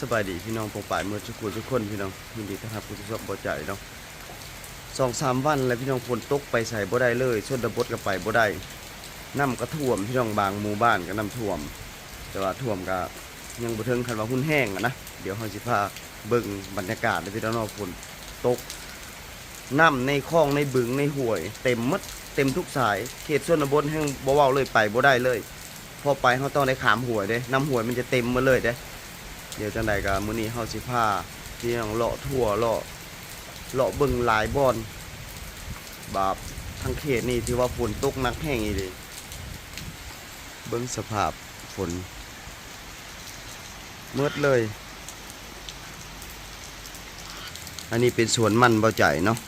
สบายดีพี่น้องปองป่ายเมื่อทุกคนทุกคนพี่น้องยินดีต้อนรับผู้ชมบ่ใจเนาะสองสามวันแล้วพี่น้องฝนตกไปใส่บ่ได้เลยชนบทก็ไปบ่ได้น้ำก็ท่วมพี่น้องบางหมู่บ้านก็น้ำท่วม แต่ว่าท่วมก็ยังบ่ถึงคันว่าหุ้นแห้งอะนะเดี๋ยวเฮาสิพาเบิ่งบรรยากาศเลยพี่น้องฝนตกน้ำในคลองในบึงในห้วย เต็มหมดเต็มทุกสายเขตชนบทแห่งบ่เว้าเลยไปบ่ได้เลยพอไปเขาต้องได้ขามห้วยเด้น้ำห้วยมันจะเต็มมาเลยเด้ เดี๋ยวจังใดก็มื้อนี้เฮาสิพาพี่น้องเลาะทั่วเลาะเลาะเบิ่งหลายบ่อนบาปทั้งเขตนี่ที่ว่าฝนตกหนักแห้งอีหลีเบิ่งสภาพฝนมืดเลย อันนี้เป็นสวนมันเบาใจเนาะ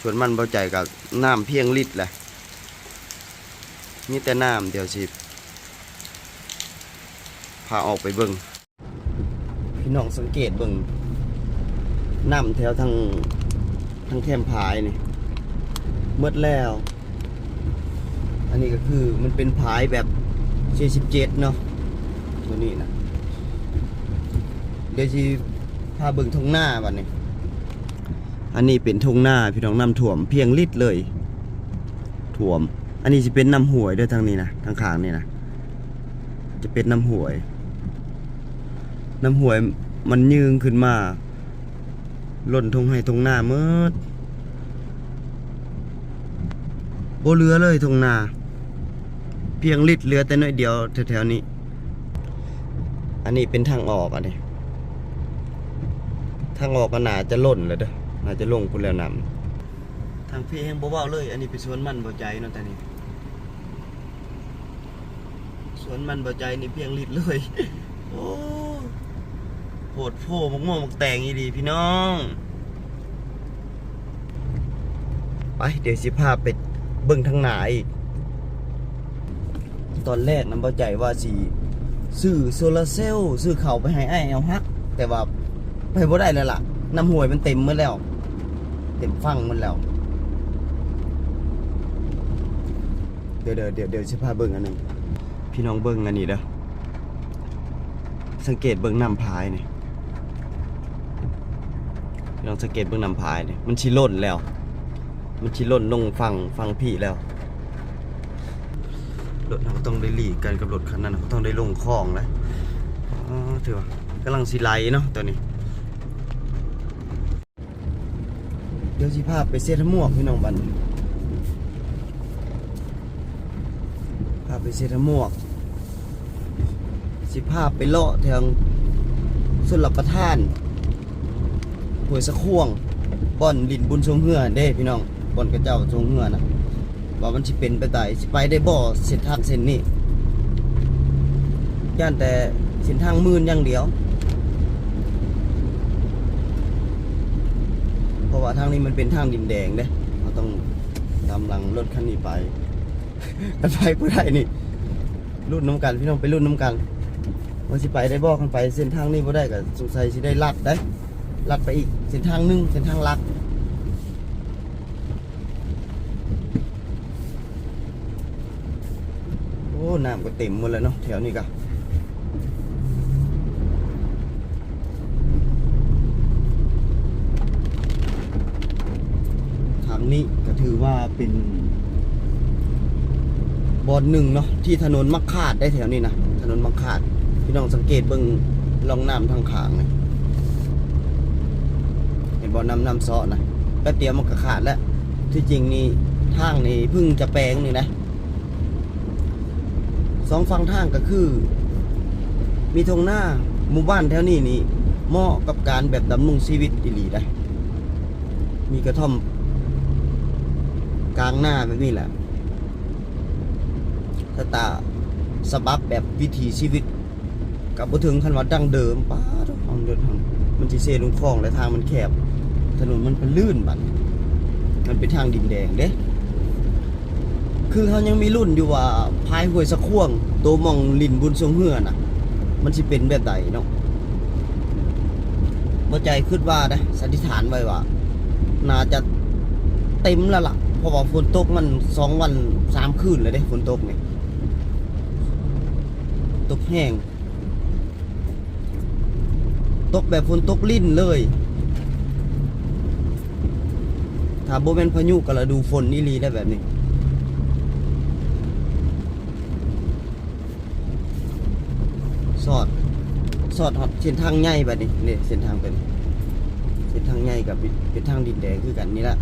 สวนมันเบาใจกับน้ำเพียงลิตรแหละมีแต่น้ำเดี๋ยวสิพาออกไปเบิ่ง พี่น้องสังเกตเบิ่งน้ำแถวทางทางแคมพายนี่เมื่อแล้ว อันนี้ก็คือมันเป็นพายแบบ47เนาะตัวนี้นะเดี๋ยวจีพาเบิ่งทงหน้าบัดนี้อันนี้เป็นทงหน้าพี่น้องน้ำท่วมเพียงลิตรเลยท่วม อันนี้จะเป็นน้ำห่วยด้วยทางนี้นะทางขางนี่นะจะเป็นน้ำห่วย น้ำหวยมันยืงขึ้นมาหล่นทงให้ทงหน้าเมื่อโบเหลือเลยทงนา เพียงลิดเหลือแต่น้อยเดียวแถวๆนี้ อันนี้เป็นทางออกอันนี้ทางออกก็น่าจะล่นเลยเด้อน่าจะลงพุ่นแล้วนำทางพี่แห้งบ่เว้าเลย อันนี้เป็นสวนมันบ่ใจเนาะแต่นี่สวนมันบ่ใจนี่เพียงลิดเลยโอ้ โหดโพมักม่วงมักแตงอีดีพี่น้อง ไปเดี๋ยวสิพาไปเบิ่งทางหนาอีก ตอนแรกน้ำเบาใจว่าสิซื้อโซลาร์เซลล์ซื้อเขาไปให้ไอ้เอาฮัก แต่ว่าไปบ่ได้แล้วล่ะ น้ำห่วยมันเต็มหมดแล้ว เต็มฟังหมันแล้ว เดี๋ยวเดี๋ยวเดี๋ยวเดี๋ยวสิพาเบิ่งอันหนึงพี่น้องเบิ่งอันนี้เด้อสังเกตเบื้งน้ำพายเนี่ย ลองสังเกตเบื้องนำพายนี่มันชิล่นแล้ว มันชิล่นลงฟังฟังพี่แล้วรถเราต้องได้หลีกกันกับรถคันนั้นเขาต้องได้ลงคลองแล้วอ๋อถือว่ากำลังสิไลเนาะตัวนี้ เดี๋ยวสิพาพไปเซตหมวกพี่น้องบันพาไปเซตหมวกสิภาพไปเลาะทางสุลประทาน วยสะข่วงบ่อนดินบุญทรงเหือเด้พี่น้องบ่อนกระเจ้าทรงเหือนะว่ามันสิเป็นไปได้สิไปได้บ่เส้นทางเส้นนี้ย่านแต่เส้นทางมืนอย่างเดียว เพราะว่าทางนี้มันเป็นทางดินแดงเด้เราต้องนำลังรถคันนี้ไปกันไปผู้ใดนี่รุ่นน้ำกันพี่น้องไปรุ่นน้ำกันว่าสิไปได้บอกกันไปเส้นทางนี้บ่ได้ก็สงสัยสิได้ลัดได้ ลัดไปอีกเส้นทางหนึงเส้นทางลัดโอ้น้ำก็เต็มหมดแล้วเนาะแถวนี้ก็ทางนี้ก็ถือว่าเป็นบอนหนึ่งเนาะที่ถนนมักขาดได้แถวนี้นะถนนมักขาดพี่น้องสังเกตเบิ่งลองน้ำทางขางเลย บอน้ำน้ำซ้อนะแป๊บเดียวมันก็ขาดแล้ว ที่จริงนี่ทางนี่เพิ่งจะแปลงนี่นะสองฝั่งทางก็คือ มีทงหน้าหมู่บ้านแถวนี้นี่เหมาะกับการแบบดำรงชีวิตอีหลีได้ มีกระท่อม กลางหน้าแบบนี้แหละสตาสบับแบบวิถีชีวิต กับบ่ถึงคันว่าดั้งเดิมป้าดอกเอาเดินทางมันสิเซลงคลองและทางมันแคบ ถนนมันเป็นลื่นบัดมันเป็นทางดินแดงเด้คือเขายังมีรุ่นอยู่ว่าพายห้วยสะข่วงโตวมองลินบุญทรงเหือน่ะ มันสิเป็นแบบใดเนาะบ่ใจคิดว่านะสันนิษฐานไว้ว่า น่าจะเต็มแล้วล่ะ เพราะว่าฝนตกมันสองวันสามคืนเลยเด้ฝนตกเนี่ยตกแห้ง ตกแบบฝนตกลิ่นเลย ถ้าโบแมนพายุก็ละดูฝนนี่ลีได้แบบนี้สอดสอดหอดเส้นทางใหญ่แบบนี้นี่ยเส้นทางเป็นเส้นทางใหญ่กับเป็นทางดินแดงคือกันนี่แหละ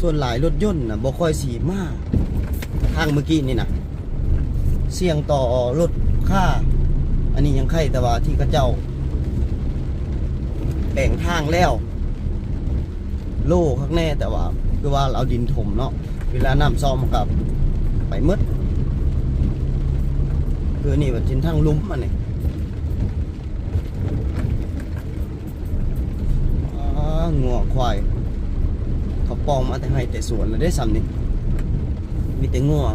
ส่วนหลายรถยนต์นะบ่ค่อยสีมากทางเมื่อกี้นี่นะเสี่ยงต่อรถค่า อันนี้ยังไข่แต่ว่าที่กระเจ้า แบ่งทางแล้ว โล่ข้างแน่แต่ว่า คือว่าเราดินถมเนาะเวลาน้ำซ่อมกับไปมืดคือนี่แบบชิ้นทางลุ่มมันนี่งัวควายเขาปองมาแต่ให้แต่สวนแล้วได้ซ้ำนี่มีแต่งัว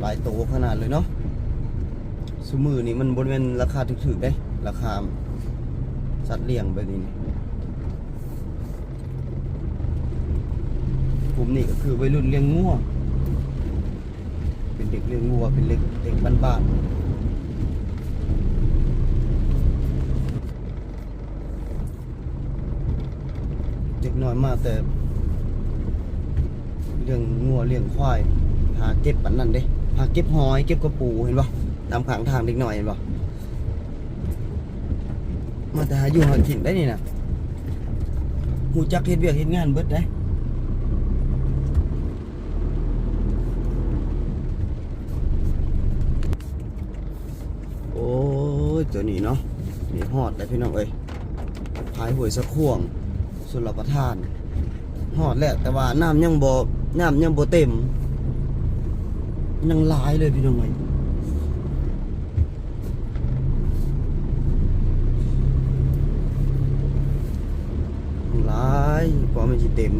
หลายโตขนาดเลยเนาะสมือนี่มันบริเวณราคาถึกๆได้ ราคาสัตว์เลี้ยงแบบนี้นี่กลุ่มนี้ก็คือวัยรุ่นเลี้ยงงัวเป็นเด็กเลี้ยงงัวเป็นเด็กเด็กบ้านๆเด็กน้อยมากแต่เลี้ยงงัวเลี้ยงควายหาเก็บปันนั่นเด้ หาเก็บหอยเก็บกระปูเห็นปะตามขางทางเด็กน้อยเห็นปะมาแต่หาอยู่หากินได้นี่นะหูจักเฮ็ดเวียกเฮ็ดงานเบิดได้โอ้ยตัวนี้เนาะนี่ฮอดได้พี่น้องเอ้ยพายหวยสะข่วงสุรประทานฮอดแหล้วแต่ว่าน้ำยังบ่น้ำยังบ่เต็ม ยังหลายเลยพี่น้องเอ้ยหลายกว่ามันสิเต็ม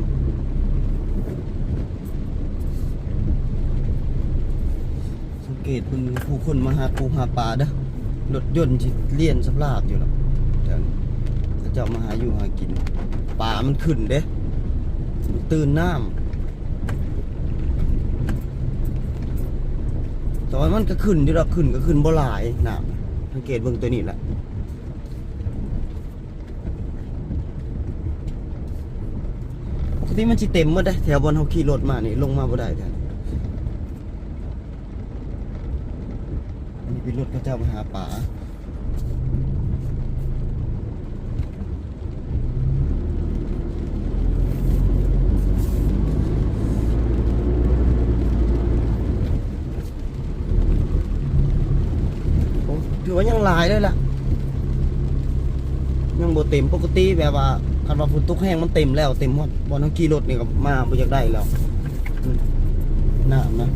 สังเกตเพิ่งผู้คนมาหาปูหาปลาเด้อรถยนต์ที่เลี่ยนสำลากอยู่หรอกเดี๋ยวนี้เขาจ้ามาหาอยู่หากินปลามันขึ้นเด้ ตื่นน้ำ แต่ว่ามันก็ขึ้นที่เราขึ้นก็ขึ้นบ่หลายน้ำสังเกตเบื้องตัวนี้แหละปกติมันสิเต็มหมดเด้แถวบนเขาขี่รถมานี่ลงมาบ่ได้แท้อันนี้เป็นรถพระเจ้ามาหาป่าโอ้ถือ ว่ายังหลายเลยล่ะ ยังบ่เต็มปกติแบบว่าคันว่าฝนตกแห้งมันเต็มแล้วเต็มหมดบ่ต้องขี่รถนี่ก็มาบ่อยากได้แล้วอืมน้ำนะ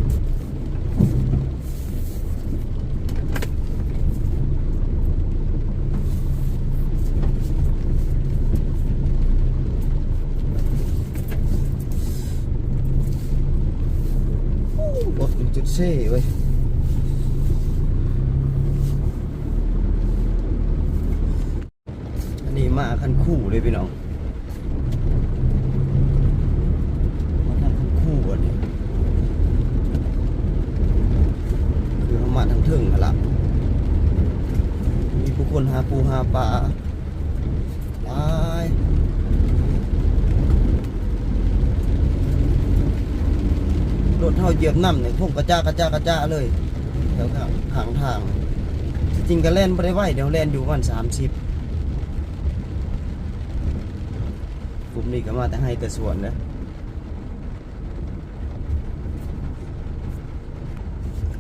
รถเป็นจุดเซ่เว้ย คันคู่เลยพี่น้องมาทางคันคู่อันนี้คือเขามาทางเทิงกันละมีผู้คนหาปูหาปลาตายรถเท่าเหยียบน้ำเนี่ยพุ่งกระจ้ากระจ้ากระจ้าเลยแถวข้างทางทาง จริงก็แล่นไม่ได้ไหวเดี๋ยวแล่นอยู่วันสามสิบ กลุ่มนี้ก็มาแต่ให้แต่ส่วนนะ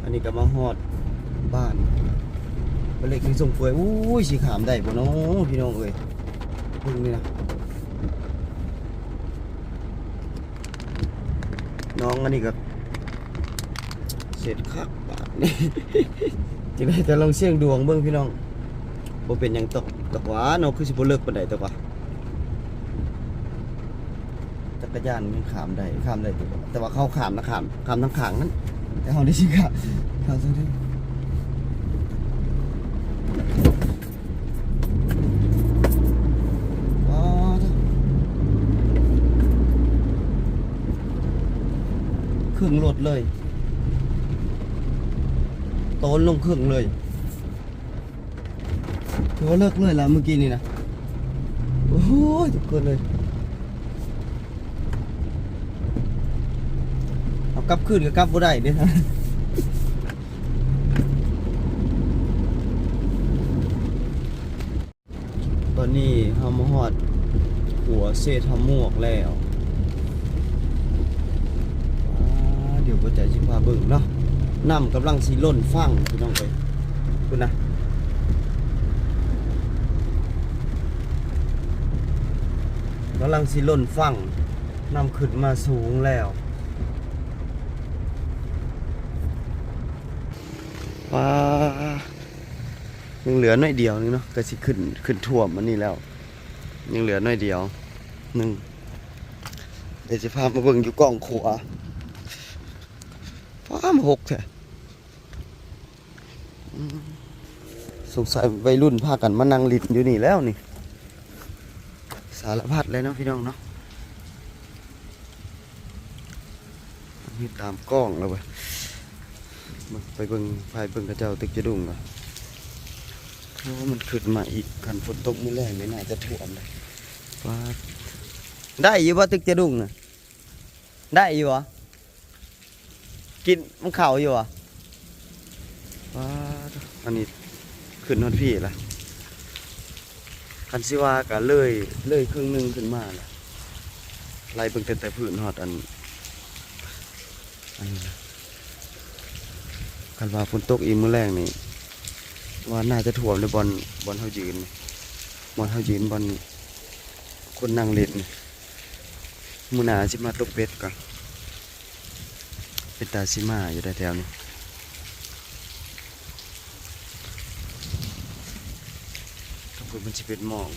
อันนี้ก็มาฮอดบ้านไปเล็กมีส่งเฟยอู้ยสีขามได้บ่น้องพี่น้องเอ้ยพึ่งนี่นะน้องอันนี้ก็เสร็จคักบาทนี่จะได้แต่ลองเสี่ยงดวงเบิ่งพี่น้องบ่เป็นหยังตกตกหวาเนาะคือสิบ่เลิกปานใดตกว่า กรยานมันขามได้ขามได้แต่ว่าเข้าขามนะขามขามทั้งขางนั้น แต่ห้องได้ชิกะขามทั้งที่ครึ่งรถเลย โตนลงครึ่งเลยถือว่าเลิกเลยละเมื่อกี้นี่นะ โอ้ยจุกเกินเลย เอากลับขึ้นกับกลับบ่ได้เด้อตอนนี้เฮามาฮอดหัวเศษทำมวกแล้วอาเดี๋ยวก็จะชิพาเบิ่งเนาะน้ำกำลังสีล่นฟังพี่น้องไปคุณนะกำลังสีล่นฟังน้ำขึ้นมาสูงแล้วว้า ยังเหลือน้อยเดียวนึงเนาะก็สิขึ้นขึ้นท่วมมันนี่แล้ว ยังเหลือน้อยเดียวหนึ่งเดี๋ยวจะพามาเบิ่งอยู่กล้องขวาฟ้ามหกแท้สงสัยวัยรุ่นพากันมานั่งลิดอยู่นี่แล้วนี่ สารพัดเลยเนาะพี่น้องเนาะนี่ตามกล้องแล้วเว้ยไปเบิ่งพายเบิ่งกระเจ้าตึกจะดุ่งก่อน เพราะว่ามันขึ้นมาอีกคันฝนตกมื้อแรงนี่น่าจะท่วมเลยว่าได้อยู่บ่ตึกจะดุ้งน่ะได้อยู่บ่กินมันเข่าอยู่บ่ว่าอันนี้ขึ้นฮอดพี่ละคันสิว่าก็เลยเลยครึ่งหนึงขึ้นมาละไล่เบิ่งแต่แต่พื้นฮอดอันอันนี้นะคันว่าฝนตกอีกมื้อแรงนี่ ว่าน่าจะท่วมในบอนบอนเฮายืนบอนเฮายืนบอนนี้คนนั่งเล่นนี่มูนาสิมาตกเบ็ดก่อนเป็นตาสิมาอยู่แถวๆนี้ขอบคุณมันสิเป็นหมอง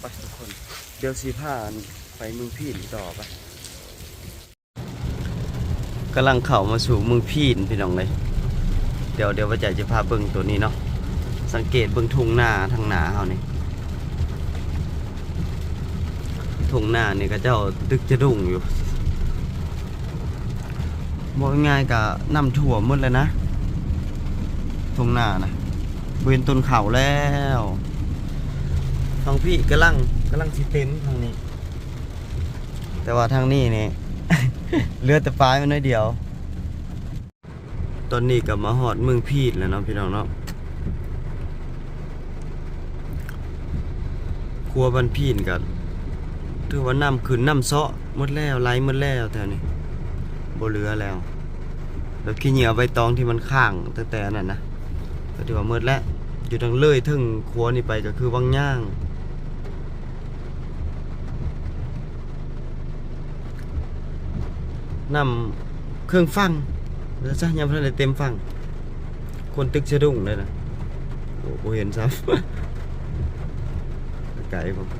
ไปทุกคน เดี๋ยวสีผ้าไปเมืองพีนต่อไป กำลังเข้ามาสู่เมืองพีนพี่น้องเลย เดี๋ยวเดี๋ยวว่าจะจะพาเบิ่งตัวนี้เนาะ สังเกตเบิ่งทุ่งนาทางหนาเฮานี่ทุ่งนานี่ก็เจ้าตึกจะดุ่งอยู่บอกง่ายๆก็น้ำท่วมหมดเลยนะทุ่งนานะเวนต้นเขาแล้วทางพี่กำลังกำลังสิเต็มทางนี้ แต่ว่าทางนี้นี่ เลือแต่ปลายมันน้อยเดียว ตอนนี้ก็มาหอดเมืองพีดแล้วเนาะพี่น้องเนาะครัวบันพีนกับถือว่าน้ำขึ้นน้ำเซาะมดแล้วไหลหมดแล้วแถวนี้บ่เหลือแล้วแล้วขี้เหนียวใบตองที่มันข้างแต่แต่นั่นนะก็ถือว่าหมดแล้วอยู่ทางเลยถึงครัวนี่ไปก็คือวังย่าง นำเครื่องฟังแล้วซะยังบ่ทันไ